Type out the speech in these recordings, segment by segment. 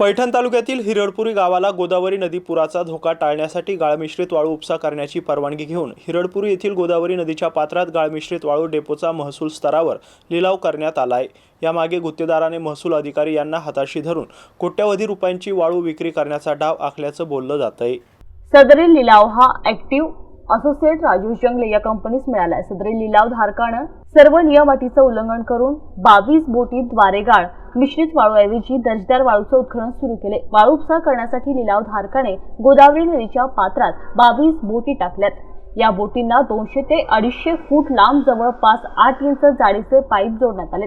पैठण तालुक्यातील हिरडपुरी गावाला गोदावरी नदी पुराचा धोका टाळण्यासाठी गाळमिश्रित वाळू उपसा करण्याची परवानगी घेऊन हिरडपुरी येथील गोदावरी नदीच्या पात्रात गाळमिश्रित वाळू डेपोचा महसूल स्तरावर लिलाव करण्यात आला आहे यामागे गुत्तेदाराने महसूल अधिकारी यांना हाताशी धरून कोट्यवधी रुपयांची वाळू विक्री करण्याचा डाव आखल्याचं बोललं जात आहे सदरील लिलाव हा ऍक्टिव्ह असोसिएट राजू जंगले या कंपनीस मिळाला सदरी लिलाव धारकानं सर्व नियम अटीचं उल्लंघन करून बावीस बोटी द्वारेगाळ मिश्रित वाळूऐवजी दर्जेदार वाळूचं उत्खनन सुरू केले. वाळू उपसा करण्यासाठी लिलाव धारकाने गोदावरी नदीच्या पात्रात बावीस बोटी टाकल्यात. या बोटींना दोनशे ते अडीचशे फूट लांब जवळपास आठ इंच जाडीचे पाईप जोडण्यात आले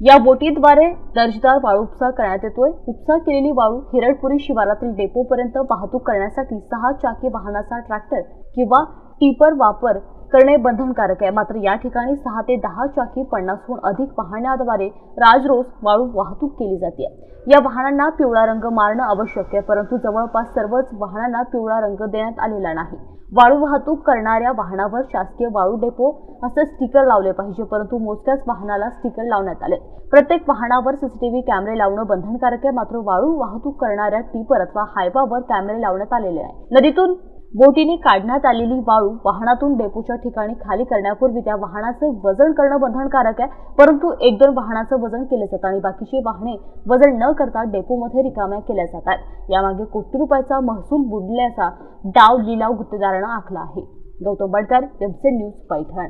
या बोटीद्वारे दर्जेदार वाळू उपसा करण्यात येतोय. उपसा केलेली वाळू हिरडपुरी शिवारातील डेपोपर्यंत वाहतूक करण्यासाठी सहा चाकी वाहनाचा ट्रॅक्टर किंवा टिपर वापर करणे बंधनकारक आहे. मात्र या ठिकाणी सहा ते दहा चाकी पन्नासहून अधिक वाहनाद्वारे राजरोज वाळू वाहतूक केली जाते. या वाहनांना पिवळा रंग मारणं आवश्यक आहे परंतु जवळपास सर्वच वाहनांना पिवळा रंग देण्यात आलेला नाही. वाळू वाहतूक करणाऱ्या वाहनावर शासकीय वाळू डेपो असं स्टिकर लावले पाहिजे परंतु मोजक्याच वाहनाला स्टिकर लावण्यात आले. प्रत्येक वाहनावर सीसीटीव्ही कॅमेरे लावणं बंधनकारक आहे मात्र वाळू वाहतूक करणाऱ्या टिपर अथवा हायवावर कॅमेरे लावण्यात आलेले आहे नदीतून बोटीने काढण्यात आलेली वाळू वाहनातून डेपोच्या ठिकाणी खाली करण्यापूर्वी त्या वाहनाचे वजन करणं बंधनकारक आहे. परंतु एक दोन वाहनाचं वजन केलं जातं आणि बाकीची वाहने वजन न करता डेपोमध्ये रिकाम्या केल्या जातात. यामागे कोटी रुपयाचा महसूल बुडल्याचा डाव लिलाव गुत्तेदारानं आखला आहे. गौतम बडकर एमसे न्यूज पैठण.